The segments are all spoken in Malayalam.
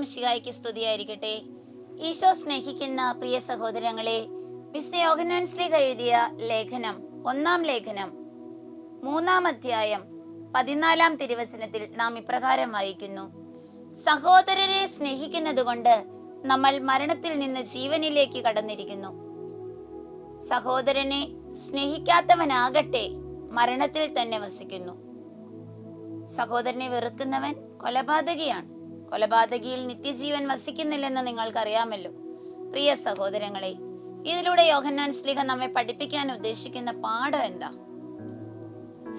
മിശിഹായ്ക്ക് സ്തുതിയായിരിക്കട്ടെ. ഈശോ സ്നേഹിക്കുന്ന പ്രിയ സഹോദരങ്ങളെ വിശുദ്ധ യോഹന്നാൻസ്ലിഹ എഴുതിയ ലേഖനം ഒന്നാം ലേഖനം മൂന്നാം അധ്യായം പതിനാലാം തിരുവചനത്തിൽ നാം ഇപ്രകാരം വായിക്കുന്നു. സഹോദരരെ സ്നേഹിക്കുന്നതുകൊണ്ട് നമ്മൾ മരണത്തിൽ നിന്ന് ജീവനിലേക്ക് കടന്നിരിക്കുന്നു. സഹോദരനെ സ്നേഹിക്കാത്തവനാകട്ടെ മരണത്തിൽ തന്നെ വസിക്കുന്നു. സഹോദരനെ വെറുക്കുന്നവൻ കൊലപാതകിയാണ്. കൊലപാതകിയിൽ നിത്യജീവൻ വസിക്കുന്നില്ലെന്ന് നിങ്ങൾക്കറിയാമല്ലോ. പ്രിയ സഹോദരങ്ങളെ ഇതിലൂടെ യോഹന്നാൻ സ്ലിഹ നമ്മെ പഠിപ്പിക്കാൻ ഉദ്ദേശിക്കുന്ന പാഠം എന്താ?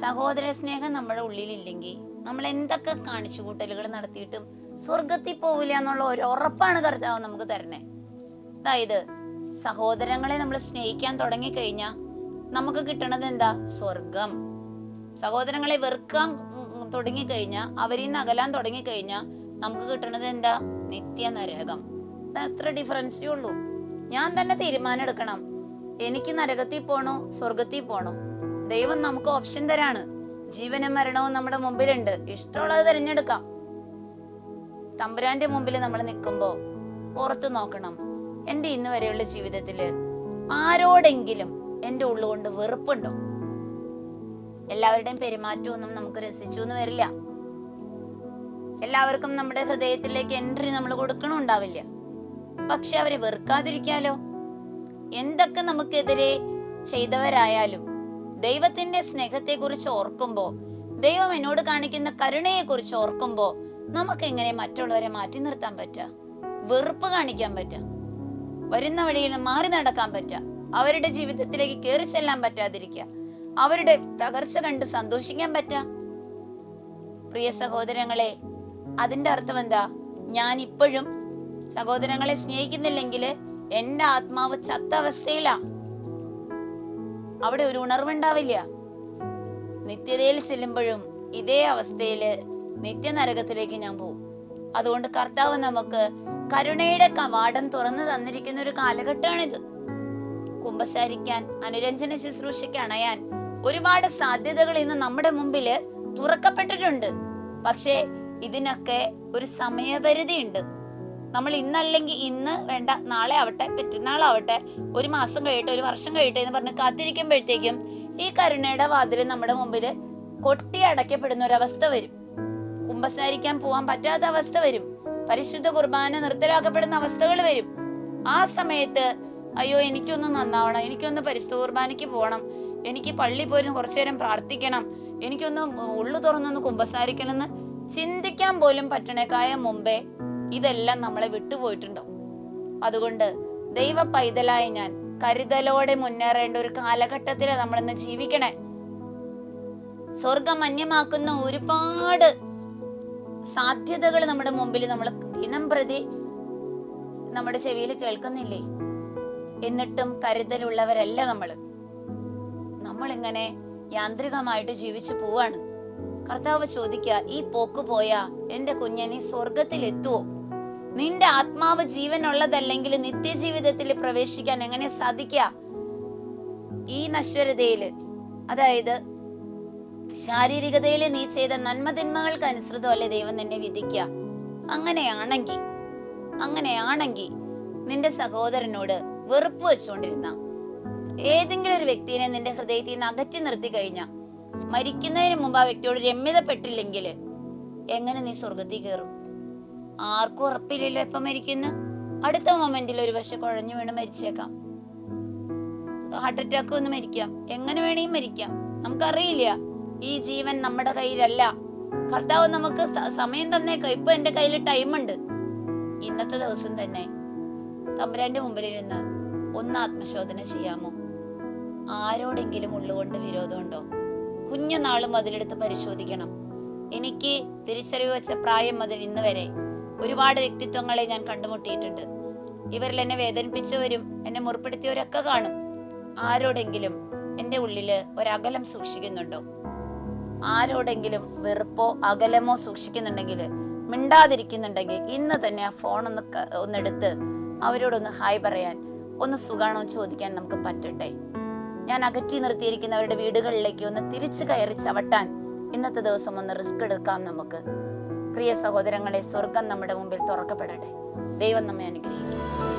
സഹോദര സ്നേഹം നമ്മുടെ ഉള്ളിലില്ലെങ്കിൽ നമ്മൾ എന്തൊക്കെ കാണിച്ചു കൂട്ടലുകൾ നടത്തിയിട്ടും സ്വർഗത്തിൽ പോവില്ല എന്നുള്ള ഒരു ഉറപ്പാണ് കർത്താവ് നമുക്ക് തരണേ അതായത് സഹോദരങ്ങളെ നമ്മൾ സ്നേഹിക്കാൻ തുടങ്ങിക്കഴിഞ്ഞാൽ നമുക്ക് കിട്ടണത് എന്താ? സ്വർഗം സഹോദരങ്ങളെ വെറുക്കാൻ തുടങ്ങിക്കഴിഞ്ഞാൽ അവരിൽ നിന്ന് അകലാൻ തുടങ്ങിക്കഴിഞ്ഞാൽ നമുക്ക് കിട്ടണത് എന്താ? നിത്യ നരകം അത്ര ഡിഫറൻസേ ഉള്ളൂ. ഞാൻ തന്നെ തീരുമാനം എടുക്കണം. എനിക്ക് നരകത്തിൽ പോണോ? സ്വർഗത്തിൽ പോണോ? ദൈവം നമുക്ക് ഓപ്ഷൻ തരാണ്. ജീവനും മരണവും നമ്മുടെ മുമ്പിലുണ്ട്. ഇഷ്ടമുള്ളത് തിരഞ്ഞെടുക്കാം. തമ്പുരാന്റെ മുമ്പിൽ നമ്മൾ നിൽക്കുമ്പോൾ ഓർത്തു നോക്കണം. എന്റെ ഇന്ന് വരെയുള്ള ജീവിതത്തിൽ ആരോടെങ്കിലും എന്റെ ഉള്ളുകൊണ്ട് വെറുപ്പുണ്ടോ? എല്ലാവരുടെയും പെരുമാറ്റമൊന്നും നമുക്ക് രസിച്ചു എന്ന് വരില്ല. എല്ലാവർക്കും നമ്മുടെ ഹൃദയത്തിലേക്ക് എൻട്രി നമ്മൾ കൊടുക്കണമുണ്ടാവില്ല പക്ഷെ അവരെ വെറുക്കാതിരിക്കാലോ? എന്തൊക്കെ നമുക്കെതിരെ ചെയ്തവരായാലും ദൈവത്തിന്റെ സ്നേഹത്തെ കുറിച്ച് ഓർക്കുമ്പോ ദൈവം എന്നോട് കാണിക്കുന്ന കരുണയെ കുറിച്ച് ഓർക്കുമ്പോ നമുക്ക് എങ്ങനെ മറ്റുള്ളവരെ മാറ്റി നിർത്താൻ പറ്റുക വെറുപ്പ് കാണിക്കാൻ പറ്റുക വരുന്ന വഴിയിൽ മാറി നടക്കാൻ പറ്റുക അവരുടെ ജീവിതത്തിലേക്ക് കയറി ചെല്ലാൻ പറ്റാതിരിക്കുക അവരുടെ തകർച്ച കണ്ട് സന്തോഷിക്കാൻ പറ്റുക പ്രിയ സഹോദരങ്ങളെ അതിന്റെ അർത്ഥം എന്താ? ഞാൻ ഇപ്പോഴും സഹോദരങ്ങളെ സ്നേഹിക്കുന്നില്ലെങ്കിൽ എന്റെ ആത്മാവ് ചത്ത അവസ്ഥയിലാ. അവിടെ ഒരു ഉണർവുണ്ടാവില്ല. നിത്യതയിൽ ചെല്ലുമ്പോഴും ഇതേ അവസ്ഥയിൽ നിത്യനരകത്തിലേക്ക് ഞാൻ പോകും അതുകൊണ്ട് കർത്താവ് നമുക്ക് കരുണയുടെ കവാടം തുറന്നു തന്നിരിക്കുന്ന ഒരു കാലഘട്ടമാണിത്. കുമ്പസാരിക്കാൻ അനുരഞ്ജന ശുശ്രൂഷയ്ക്ക് അണയാൻ ഒരുപാട് സാധ്യതകൾ ഇന്ന് നമ്മുടെ മുമ്പിൽ തുറക്കപ്പെട്ടിട്ടുണ്ട്. പക്ഷേ ഇതിനൊക്കെ ഒരു സമയപരിധി ഉണ്ട് നമ്മൾ ഇന്നല്ലെങ്കിൽ ഇന്ന് വേണ്ട നാളെ ആവട്ടെ പെറ്റന്നാളാവട്ടെ ഒരു മാസം കഴിയട്ടെ ഒരു വർഷം കഴിയട്ടെ എന്ന് പറഞ്ഞ് കാത്തിരിക്കുമ്പോഴത്തേക്കും ഈ കരുണയുടെ വാതിൽ നമ്മുടെ മുമ്പിൽ കൊട്ടി അടയ്ക്കപ്പെടുന്ന ഒരവസ്ഥ വരും. കുമ്പസാരിക്കാൻ പോവാൻ പറ്റാത്ത അവസ്ഥ വരും. പരിശുദ്ധ കുർബാന നിർത്തലാക്കപ്പെടുന്ന അവസ്ഥകൾ വരും. ആ സമയത്ത് അയ്യോ എനിക്കൊന്ന് നന്നാവണം എനിക്കൊന്ന് പരിശുദ്ധ കുർബാനയ്ക്ക് പോകണം എനിക്ക് പള്ളി പോയിരുന്നു കുറച്ചു നേരം പ്രാർത്ഥിക്കണം എനിക്കൊന്ന് ഉള്ളു തുറന്നൊന്ന് കുമ്പസാരിക്കണം എന്ന് ചിന്തിക്കാൻ പോലും പറ്റണേക്കായ മുമ്പേ ഇതെല്ലാം നമ്മളെ വിട്ടുപോയിട്ടുണ്ടോ? അതുകൊണ്ട് ദൈവ പൈതലായ ഞാൻ കരുതലോടെ മുന്നേറേണ്ട ഒരു കാലഘട്ടത്തിൽ നമ്മളിന്ന് ജീവിക്കണേ. സ്വർഗം അന്യമാക്കുന്ന ഒരുപാട് സാധ്യതകൾ നമ്മുടെ മുമ്പിൽ നമ്മൾ ദിനം പ്രതി നമ്മുടെ ചെവിയിൽ കേൾക്കുന്നില്ലേ? എന്നിട്ടും കരുതലുള്ളവരല്ല നമ്മൾ ഇങ്ങനെ യാന്ത്രികമായിട്ട് ജീവിച്ചു പോവാണ്. കർത്താവ് ചോദിക്ക ഈ പോക്ക് പോയാ? എന്റെ കുഞ്ഞ നീ സ്വർഗത്തിലെത്തുവോ നിന്റെ ആത്മാവ് ജീവനുള്ളതല്ലെങ്കിൽ നിത്യജീവിതത്തിൽ പ്രവേശിക്കാൻ എങ്ങനെ സാധിക്ക ഈ നശ്വരതയിൽ അതായത് ശാരീരികതയിൽ നീ ചെയ്ത നന്മതിന്മകൾക്ക് അനുസൃതമല്ലേ ദൈവം നിന്നെ വിധിക്കുക? അങ്ങനെയാണെങ്കിൽ അങ്ങനെയാണെങ്കിൽ നിന്റെ സഹോദരനോട് വെറുപ്പ് വെച്ചുകൊണ്ടിരുന്ന ഏതെങ്കിലും ഒരു വ്യക്തിനെ നിന്റെ ഹൃദയത്തിൽ നിന്ന് അകറ്റി നിർത്തി കഴിഞ്ഞ മരിക്കുന്നതിന് മുമ്പ് ആ വ്യക്തിയോട് രമ്യതപ്പെട്ടില്ലെങ്കിൽ എങ്ങനെ നീ സ്വർഗത്തിൽ കയറും? ആർക്കും ഉറപ്പില്ലല്ലോ എപ്പം മരിക്കുന്ന. അടുത്ത മൊമെന്റിൽ ഒരു പക്ഷെ കുഴഞ്ഞു വീണ് മരിച്ചേക്കാം. ഹാർട്ട് അറ്റാക്ക് വന്ന് മരിക്കാം. എങ്ങനെ വേണേ മരിക്കാം. നമുക്കറിയില്ല. ഈ ജീവൻ നമ്മുടെ കയ്യിലല്ല. കർത്താവ് നമുക്ക് സമയം തന്നേക്കാം. ഇപ്പൊ എന്റെ കയ്യിൽ ടൈം ഉണ്ട്. ഇന്നത്തെ ദിവസം തന്നെ തമ്പുരാന്റെ മുമ്പിലിരുന്ന് ഒന്ന് ആത്മശോധന ചെയ്യാമോ? ആരോടെങ്കിലും ഉള്ളുകൊണ്ട് വിരോധമുണ്ടോ? കുഞ്ഞുനാൾ അതിലെടുത്ത് പരിശോധിക്കണം. എനിക്ക് തിരിച്ചറിവ് വെച്ച പ്രായം മുതൽ ഇന്ന് വരെ ഒരുപാട് വ്യക്തിത്വങ്ങളെ ഞാൻ കണ്ടുമുട്ടിയിട്ടുണ്ട്. ഇവരിൽ എന്നെ വേദനിപ്പിച്ചവരും എന്നെ മുറിപ്പെടുത്തിയവരൊക്കെ കാണും. ആരോടെങ്കിലും എന്റെ ഉള്ളിൽ ഒരകലം സൂക്ഷിക്കുന്നുണ്ടോ? ആരോടെങ്കിലും വെറുപ്പോ അകലമോ സൂക്ഷിക്കുന്നുണ്ടെങ്കിൽ മിണ്ടാതിരിക്കുന്നുണ്ടെങ്കിൽ ഇന്ന് തന്നെ ആ ഫോൺ ഒന്ന് ഒന്നെടുത്ത് അവരോടൊന്ന് ഹായ് പറയാൻ ഒന്ന് സുഖാണോ ചോദിക്കാൻ നമുക്ക് പറ്റട്ടെ? ഞാൻ അകറ്റി നിർത്തിയിരിക്കുന്നവരുടെ വീടുകളിലേക്ക് ഒന്ന് തിരിച്ചു കയറി ചവിട്ടാൻ ഇന്നത്തെ ദിവസം ഒന്ന് റിസ്ക് എടുക്കാം നമുക്ക്. പ്രിയ സഹോദരങ്ങളെ സ്വർഗം നമ്മുടെ മുമ്പിൽ തുറക്കപ്പെടട്ടെ. ദൈവം നമ്മെ അനുഗ്രഹിക്കും